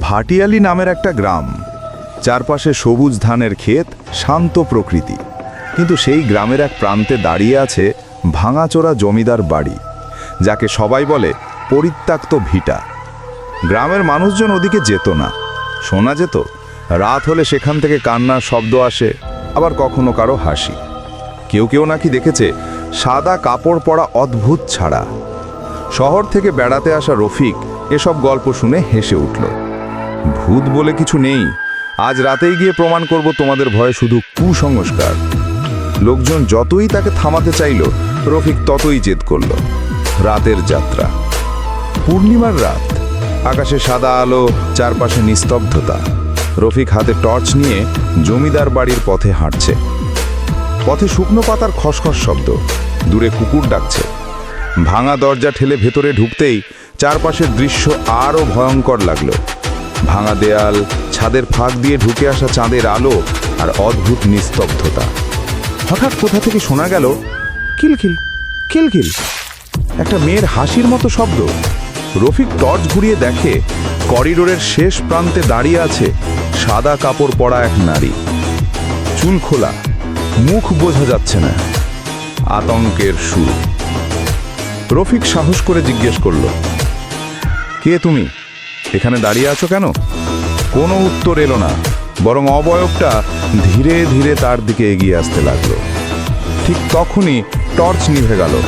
ভাটিয়ালি নামের একটা গ্রাম। চারপাশে সবুজ ধানের ক্ষেত, শান্ত প্রকৃতি। কিন্তু সেই গ্রামের এক প্রান্তে দাঁড়িয়ে আছে ভাঙাচোরা জমিদার বাড়ি, যাকে সবাই বলে পরিত্যক্ত ভিটা। গ্রামের মানুষজন ওদিকে যেত না। শোনা যেত, রাত হলে সেখান থেকে কান্নার শব্দ আসে, আবার কখনো কারও হাসি। কেউ কেউ নাকি দেখেছে সাদা কাপড় পরা অদ্ভুত ছাড়া। শহর থেকে বেড়াতে আসা রফিক এসব গল্প শুনে হেসে উঠল। ভূত বলে কিছু নেই। আজ রাতেই গিয়ে প্রমাণ করব তোমাদের ভয়ে শুধু কুসংস্কার। লোকজন যতই তাকে থামাতে চাইল, রফিক ততই জেদ করল। রাতের যাত্রা। পূর্ণিমার রাত। আকাশে সাদা আলো, চারপাশে নিস্তব্ধতা। রফিক হাতে টর্চ নিয়ে জমিদার বাড়ির পথে হাঁটছে। পথে শুকনো পাতার খসখস শব্দ। দূরে কুকুর ডাকছে। ভাঙা দরজা ঠেলে ভেতরে ঢুকতেই চারপাশের দৃশ্য আরও ভয়ঙ্কর লাগল। ভাঙা দেয়াল, ছাদের ফাঁক দিয়ে ঢুকে আসা চাঁদের আলো আর অদ্ভুত নিস্তব্ধতা। হঠাৎ কোথা থেকে শোনা গেল কিলকিল কিলকিল একটা মেয়ের হাসির মতো শব্দ। রফিক টর্চ ঘুরিয়ে দেখে, করিডোরের শেষ প্রান্তে দাঁড়িয়ে আছে সাদা কাপড় পরা এক নারী। চুল খোলা, মুখ বোঝা যাচ্ছে না। আতঙ্কের সুর। রফিক সাহস করে জিজ্ঞেস করল, কে তুমি? এখানে দাঁড়িয়ে আছো কেন? কোনো উত্তর এলো না। বরং অবয়বটা ধীরে ধীরে তার দিকে এগিয়ে আসতে লাগল। ঠিক তখনই টর্চ নিভে গেল।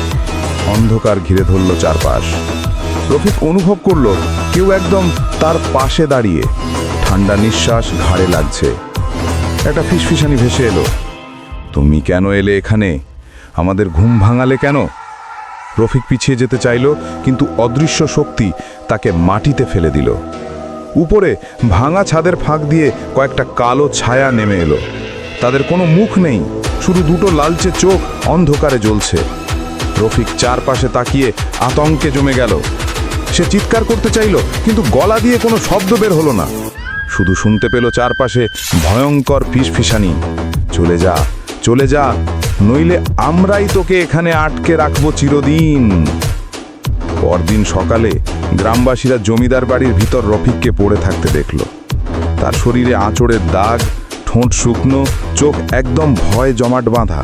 অন্ধকার ঘিরে ধরল চারপাশ। রফিক অনুভব করল, কেউ একদম তার পাশে দাঁড়িয়ে ঠান্ডা নিঃশ্বাস ঘাড়ে লাগছে। একটা ফিসফিসানি ভেসে এলো। তুমি কেন এলে এখানে? আমাদের ঘুম ভাঙালে কেন? রফিক পিছিয়ে যেতে চাইল, কিন্তু অদৃশ্য শক্তি তাকে মাটিতে ফেলে দিল। উপরে ভাঙা ছাদের ফাঁক দিয়ে কয়েকটা কালো ছায়া নেমে এলো। তাদের কোনো মুখ নেই, শুধু দুটো লালচে চোখ অন্ধকারে জ্বলছে। রফিক চারপাশে তাকিয়ে আতঙ্কে জমে গেল। সে চিৎকার করতে চাইল, কিন্তু গলা দিয়ে কোনো শব্দ বের হলো না। শুধু শুনতে পেল চারপাশে ভয়ঙ্কর ফিসফিসানি। চলে যা চলে যা নইলে আমরাই তোকে এখানে আটকে রাখব চিরদিন। পরদিন সকালে গ্রামবাসীরা জমিদার বাড়ির ভিতর রফিককে পড়ে থাকতে দেখল। তার শরীরে আঁচড়ের দাগ, ঠোঁট শুকনো, চোখ একদম ভয় জমাট বাঁধা।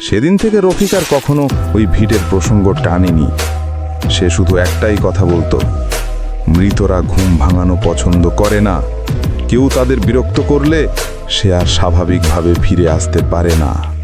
সেদিন থেকে রফিক আর কখনো ওই ভিটের প্রসঙ্গ টানেনি। সে শুধু একটাই কথা বলতো, মৃতরা ঘুম ভাঙানো পছন্দ করে না। কেউ তাদের বিরক্ত করলে সে আর স্বাভাবিকভাবে ফিরে আসতে পারে না।